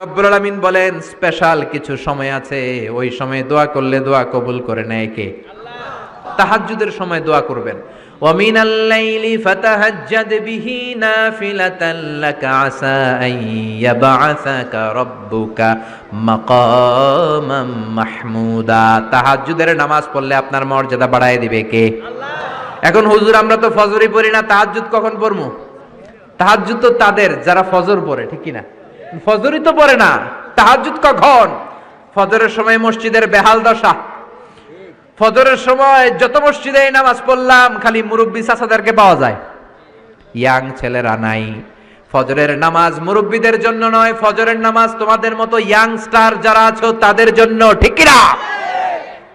রব্বুল আলামিন বলেন স্পেশাল কিছু সময় আছে ওই সময় দোয়া করলে দোয়া কবুল করে নেয় কে তাহাজ্জুদের সময় দোয়া করবেন ومن الليل فتهجد به نافلة لك عسى أن يبعثك ربك مقاما محمودا তাহাজ্জুদের নামাজ পড়লে আপনার মর্যাদা বাড়ায় দিবে কে এখন হুজুর আমরা তো ফজরই পড়ি না তাহাজ্জুদ কখন পড়মু তাহাজ্জুদ তো তাদের যারা ফজর পড়ে ঠিক কি না ফজরই তো পড়ে না, তাহাজ্জুদ কখন? ফজরের সময় মসজিদের বেহাল দশা। ফজরের সময় যত মসজিদে নামাজ পড়লাম, খালি মুরব্বী চাচাদেরকে পাওয়া যায়। ইয়াং ছেলেরা নাই। ফজরের নামাজ মুরব্বীদের জন্য নয়, ফজরের নামাজ তোমাদের মতো ইয়াংস্টার যারা আছো, তাদের জন্য, ঠিক না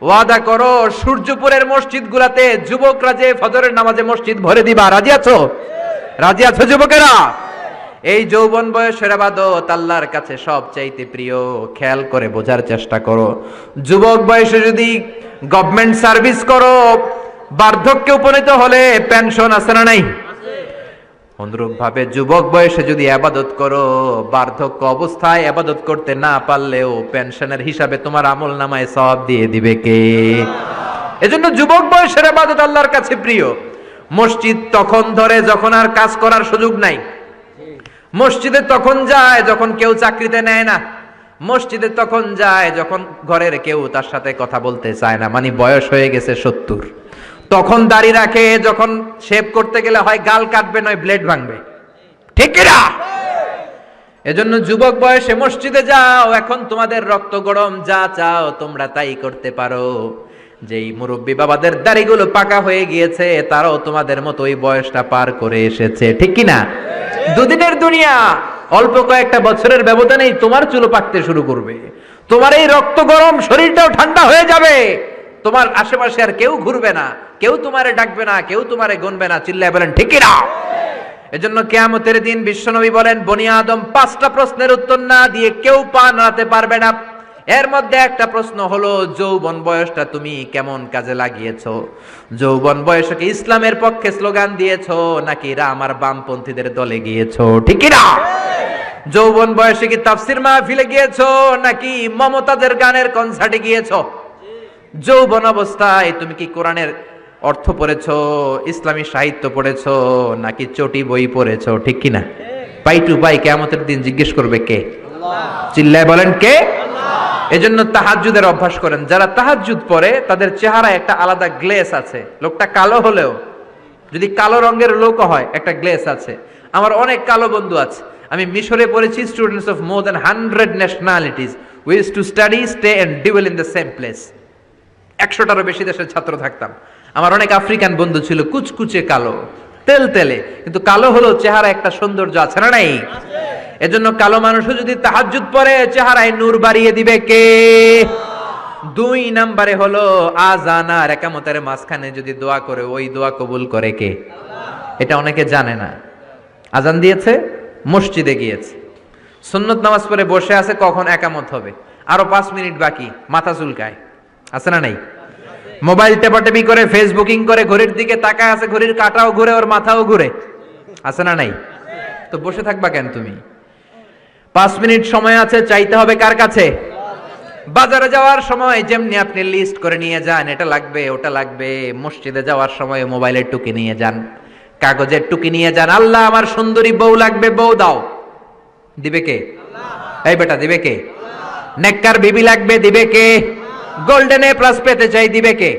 ওয়াদা করো, সূর্যপুরের মসজিদ গুলাতে যুবকরা যে ফজরের নামাজে মসজিদ ভরে দিবা, রাজি আছো? রাজি আছো যুবকেরা? এই যৌবন বয়সের আবাদত আল্লাহর কাছে সব চাইতে প্রিয়। খেয়াল করে বোঝার চেষ্টা করো। যুবক বয়সে যদি গভর্নমেন্ট সার্ভিস করো, বার্ধক্যে উপনীত হলে পেনশন আছে না নাই? অনুরূপ ভাবে যুবক বয়সে যদি আবাদত করো, বার্ধক্য অবস্থায় আবাদত করতে না পারলেও পেনশনের হিসাবে তোমার আমল নামায় সব দিয়ে দিবে কে? এজন্য যুবক বয়সের আবাদত আল্লাহর কাছে প্রিয়। মসজিদ তখন ধরে যখন আর কাজ করার সুযোগ নাই। মসজিদে তখন যায় যখন কেউ চাকরিতে নেয় না। মসজিদে তখন যায় যখন ঘরের কেউ তার সাথে কথা বলতে চায় না মানে বয়স হয়ে গেছে সত্তর। তখন দাড়ি রাখে, যখন শেভ করতে গেলে হয় গাল কাটবে, নয় ব্লেড ভাঙবে। ঠিক না এজন্য যুবক বয়সে মসজিদে যাও, এখন তোমাদের রক্ত গরম, যা চাও তোমরা তাই করতে পারো। যেই মুরব্বী বাবাদের দাড়িগুলো পাকা হয়ে গিয়েছে, তারাও তোমাদের মতো ওই বয়সটা পার করে এসেছে। ঠিক কি না দুদিনের দুনিয়া, অল্প কয়েকটা বছরের ব্যবধানেই তোমার চুলো পাকতে শুরু করবে। তোমার এই রক্ত গরম শরীরটাও ঠান্ডা হয়ে যাবে। তোমার আশেপাশে আর কেউ ঘুরবে না, কেউ তোমারে ডাকবে না, কেউ তোমারে গুনবে না, চিল্লায় বলেন, ঠিকই না? এজন্য কেয়ামতের দিন বিশ্বনবী বলেন, বনি আদম পাঁচটা প্রশ্নের উত্তর না দিয়ে কেউ পা নাড়াতে পারবে না। এর মধ্যে একটা প্রশ্ন হলো যৌবন বয়সটা তুমি কেমন কাজে লাগিয়েছো? যৌবন বয়সকে ইসলামের পক্ষে স্লোগান দিয়েছ নাকি রাম আর বামপন্থীদের দলে গিয়েছো? ঠিক না যৌবন বয়সে কি তাফসির মাহফিলে গিয়েছো নাকি মমতাজের গানের কনসার্টে গিয়েছো? যৌবন অবস্থায় তুমি কি কোরআনের অর্থ পড়েছো ইসলামী সাহিত্য পড়েছো নাকি চটি বই পড়েছো? ঠিক কিনা? পাই টু পাই কেমতের দিন জিজ্ঞেস করবে কে? চিল্লায় বলেন কে? এজন্য তাহাজুদের অভ্যাস করেন। যারা তাহাজুদ পরে, তাদের চেহারায় একটা আলাদা গ্লেস আছে। লোকটা কালো হলেও, যদি কালো রঙের লোক হয়, একটা গ্লেস আছে। আমার অনেক কালো বন্ধু আছে। আমি মিশরে পড়েছি students of more than hundred nationalities wish to study stay and dwell in the same place একশোটারও বেশি দেশের ছাত্র থাকতাম। আমার অনেক আফ্রিকান বন্ধু ছিল, কুচকুচে কালো তেল তেলে কিন্তু কালো হলো চেহারা একটা সৌন্দর্য আছে না নাই? এজন্য কালো মানুষও যদি তাহাজ্জুদ পরে, চেহারায় নূর বাড়িয়ে দিবে কে? দুই নাম্বারে হলো আজান আর একামতের মাঝখানে যদি দোয়া করে, ওই দোয়া কবুল করে কে? এটা অনেকে জানে না। আজান দিয়েছে, মসজিদে গিয়েছে। সুন্নত নামাজ পড়ে বসে আছে, কখন একামত হবে? আরও পাঁচ মিনিট বাকি, মাথা চুলকায়। আছে না নাই? মোবাইল টেপাটেপি করে, ফেসবুকিং করে, ঘড়ির দিকে তাকায় আছে, ঘড়ির কাটাও ঘুরে, ওর মাথাও ঘুরে। আছে না নাই? তো বসে থাকবা কেন তুমি? পাঁচ মিনিট সময় আছে, চাইতে হবে কার কাছে? বাজারে যাওয়ার সময় যেমনি আপনি লিস্ট করে নিয়ে যান, এটা লাগবে, ওটা লাগবে। মসজিদে যাওয়ার সময় মোবাইলের টুকি নিয়ে যান, কাগজের টুকি নিয়ে যান। আল্লাহ, আমার সুন্দরী বউ লাগবে, বউ দাও। দিবে কে? এই বেটা, দিবে কে? নেককার বিবি লাগবে, দিবে কে? গোল্ডেন এ প্লাস পেতে চাই, দিবে কে?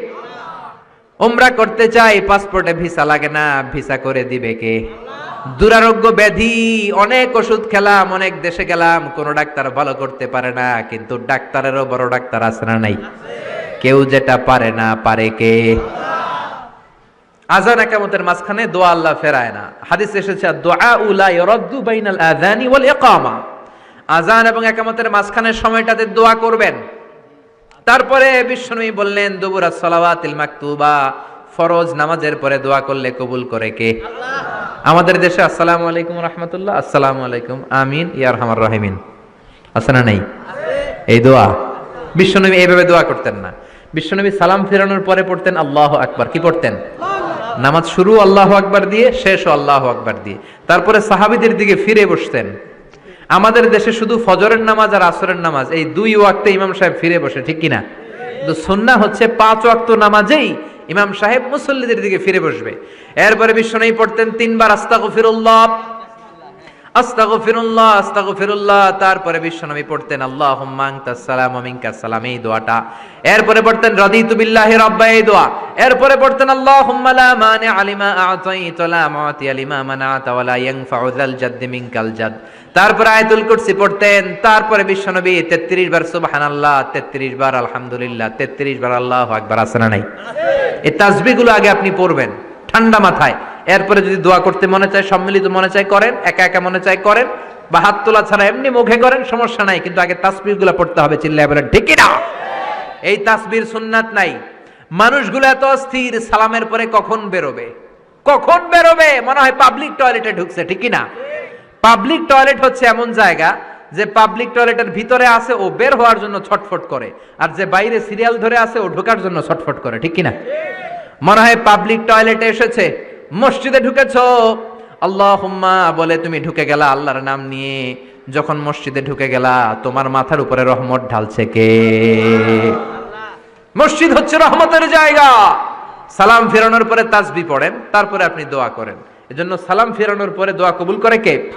ওমরা করতে চাই পাসপোর্টে ভিসা লাগে না ভিসা করে দিবে কে? দুরারোগ্য ব্যাধি, অনেক ওষুধ খেলাম, অনেক দেশে গেলাম, কোন ডাক্তার ভালো করতে পারে না, কিন্তু ডাক্তারেরও বড় ডাক্তার আছে না নাই? কেউ যেটা পারে না, পারে কে? আজান একামতের মাঝখানে দোয়া আল্লাহ ফেরায় না। হাদিস এসেছে, দোয়া বাইনাল আজান এবং একামতের মাঝখানের সময়টাতে দোয়া করবেন। তারপরে বিশ্বনবী বললেন দুবুরা সালাওয়াতিল মাকতুবা, ফরজ নামাজের পরে দোয়া করলে কবুল করে কে? আমাদের দেশে আসসালামু আলাইকুম রহমতুল্লাহ, আসসালামু আলাইকুম, আমিন ইয়ার হামার রাহিমিন। আছে না নেই? এই দোয়া। বিশ্বনবী এইভাবে দোয়া করতেন না। বিশ্বনবী সালাম ফেরানোর পরে পড়তেন, আল্লাহ আকবার। কি পড়তেন? নামাজ শুরু, আল্লাহ আকবার দিয়ে, শেষ, আল্লাহ আকবার দিয়ে। তারপরে সাহাবিদের দিকে ফিরে বসতেন। আমাদের দেশে শুধু ফজরের নামাজ আর আসরের নামাজ, এই দুই ওয়াক্তে ইমাম সাহেব ফিরে বসে, ঠিক কিনা? কিন্তু সুন্নাহ হচ্ছে পাঁচ ওয়াক্ত নামাজেই ইমাম সাহেব মুসল্লিদের দিকে ফিরে বসবে। এরপরে বিশ্বনবী পড়তেন তিনবার আস্তাগফিরুল্লাহ। আস্তাগফিরুল্লাহ আস্তাগফিরুল্লাহ। তারপরে বিশ্বনবী পড়তেন সালাম এই দোয়াটা। এরপরে পড়তেন, রাদিতু বিল্লাহি রাব্বা এই দোয়া। এরপরে পড়তেন লা আলিমা লা মু'তি লিমা মানাতা ওয়া লা ইয়ানফা'ু যাল জাদ্দি মিনকাল জাদ তারপরে আয়াতুল কুরসি পড়তেন, তারপরে বিশ্বনবী 33 বার, সুবহানাল্লাহ 33 বার, আলহামদুলিল্লাহ 33 বার, আল্লাহু আকবার আছে না নাই? এই তাসবিহগুলো আগে আপনি পড়বেন, ঠান্ডা মাথায়। এরপরে যদি দোয়া করতে মনে চায়, সম্মিলিত মনে চায়, করেন, একা একা মনে চায়, করেন। বা হাত তোলা ছাড়া এমনি মুখে করেন, সমস্যা নাই, কিন্তু আগে তাসবিরগুলো পড়তে হবে, চিল্লায় বলেন, ঠিক না এই তাসবির সুন্নাত নাই। মানুষগুলো এত অস্থির, সালামের পরে কখন বেরোবে? কখন বেরোবে? মনে হয় পাবলিক টয়লেটে ঢুকছে, ঠিক না পাবলিক টয়লেট হচ্ছে এমন জায়গা যে পাবলিক টয়লেটের ভিতরে আছে, ও বের হওয়ার জন্য ছটফট করে, আর যে বাইরে সিরিয়াল ধরে আছে, ও ঢোকার জন্য ছটফট করে, ঠিক কিনা? মনে হয় পাবলিক টয়লেটে এসেছে মসজিদে ঢুকেছ? আল্লাহ হুম্মা বলে তুমি ঢুকে গেলা আল্লাহর নাম নিয়ে। যখন মসজিদে ঢুকে গেলা তোমার মাথার উপরে রহমত ঢালছে কে? মসজিদ হচ্ছে রহমতের জায়গা। সালাম ফেরানোর পরে তাসবি পড়েন তারপরে আপনি দোয়া করেন। এজন্য সালাম ফেরানোর পরে দোয়া কবুল করে কে?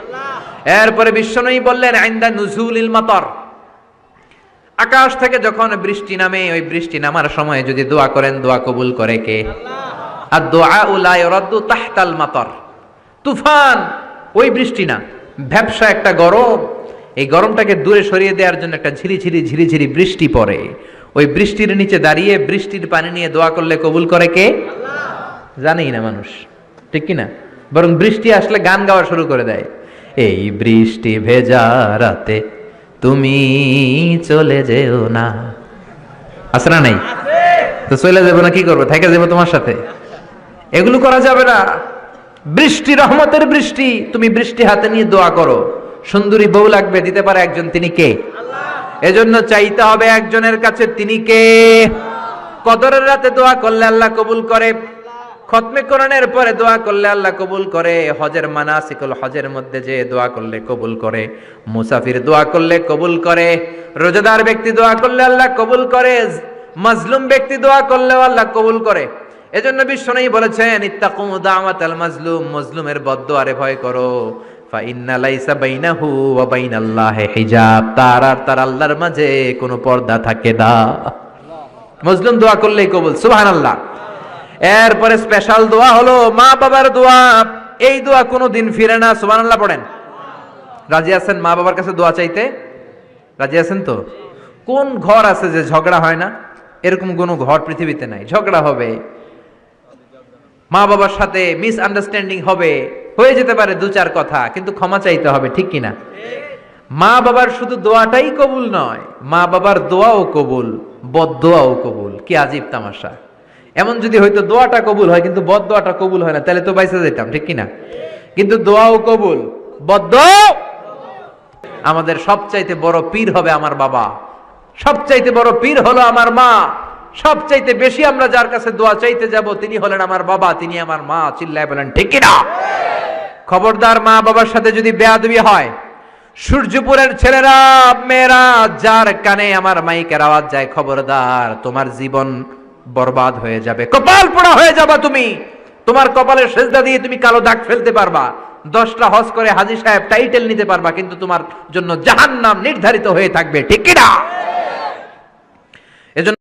এরপরে বিশ্বনয়ী বললেন আইন্দা নুজুলিল মাতর। আকাশ থেকে যখন বৃষ্টি নামে ওই বৃষ্টি নামার সময় যদি দোয়া করেন দোয়া কবুল করে কে? আর দোয়া উলা ইরাদ্দু তাহতাল মাতর। তুফান, ওই বৃষ্টি না। ব্যবসা একটা গরম। এই গরমটাকে দূরে সরিয়ে দেওয়ার জন্য একটা ঝিরিঝিরি ঝিরিঝিরি বৃষ্টি পড়ে। ওই বৃষ্টির নিচে দাঁড়িয়ে বৃষ্টির পানি নিয়ে দোয়া করলে কবুল করে কে? জানেই না মানুষ। ঠিক কি না বরং বৃষ্টি আসলে গান গাওয়া শুরু করে দেয়। এই বৃষ্টি ভেজা রাতে তুমি চলে যেও না। না নাই? তো চলে যাব না, কি করব? থেকে যাব তোমার সাথে? এগুলো করা যাবে না। বৃষ্টি, রহমতের বৃষ্টি, তুমি বৃষ্টি হাতে নিয়ে দোয়া করো। সুন্দরী বউ লাগবে, দিতে পারে একজন, তিনি কে? এজন্য চাইতে হবে একজনের কাছে, তিনি কে? কদরের রাতে দোয়া করলে আল্লাহ কবুল করে। খতমে কোরআনের পরে দোয়া করলে আল্লাহ কবুল করে। হজের মানাসিকুল হজের মধ্যে যে দোয়া করলে কবুল করে। মুসাফির দোয়া করলে কবুল করে। রোজাদার ব্যক্তি দোয়া করলে আল্লাহ কবুল করে। মাজলুম ব্যক্তি দোয়া করলেও আল্লাহ কবুল করে। এজন্য বিশ্বনবী বলেছেন, ইত্তাকুম দাওয়াতাল মাজলুম মজলুমের বদদোয়ারে ভয় করো। ফাইন্না লাইসা বাইনাহু ওয়া বাইনাল্লাহি হিজাব। তার আর তার আল্লাহর মাঝে কোনো পর্দা থাকে না। মজলুম দোয়া করলেই কবুল, সুবহানাল্লাহ। এরপরে স্পেশাল দোয়া হলো মা বাবার দোয়া। এই দোয়া কোনো দিন ফিরে না, সুবহানাল্লাহ পড়েন। রাজি আছেন মা বাবার কাছে দোয়া চাইতে? রাজি আছেন তো? কোন ঘর আছে যে ঝগড়া হয় না? এরকম কোনো ঘর পৃথিবীতে নাই, ঝগড়া হবে। মা বাবার সাথে মিস আন্ডারস্ট্যান্ডিং হবে, হয়ে যেতে পারে দু চার কথা, কিন্তু ক্ষমা চাইতে হবে, ঠিক কিনা? মা বাবার শুধু দোয়াটাই কবুল নয়, মা বাবার দোয়াও কবুল, বদ দোয়াও কবুল, কি আজীব তামাশা। এমন যদি হয়তো দোয়াটা কবুল হয়, কিন্তু বদ দোয়াটা কবুল হয় না, তাহলে তো বাইসে যেতাম, ঠিক কিনা? কিন্তু দোয়াও কবুল, বদ আমাদের সবচাইতে বড় পীর হবে আমার বাবা, সবচাইতে বড় পীর হলো আমার মা। সবচাইতে বেশি আমরা যার কাছে দোয়া চাইতে যাব তিনি হলেন আমার বাবা, তিনি আমার মা, চিল্লায় বলেন, ঠিক কিনা? খবরদার মা বাবার সাথে যদি বেয়াদবি হয়, সূর্যপুরের ছেলেরা, মেয়েরা, যার কানে আমার মাইকের আওয়াজ যায়, খবরদার, তোমার জীবন বরবাদ হয়ে যাবে, কপাল পোড়া হয়ে যাবা তুমি। তোমার কপালের সেজদা দিয়ে তুমি কালো দাগ ফেলতে পারবা। দশটা হজ করে হাজি সাহেব টাইটেল নিতে পারবা, কিন্তু তোমার জন্য জাহান নাম নির্ধারিত হয়ে থাকবে, ঠিক কিনা? এজন্য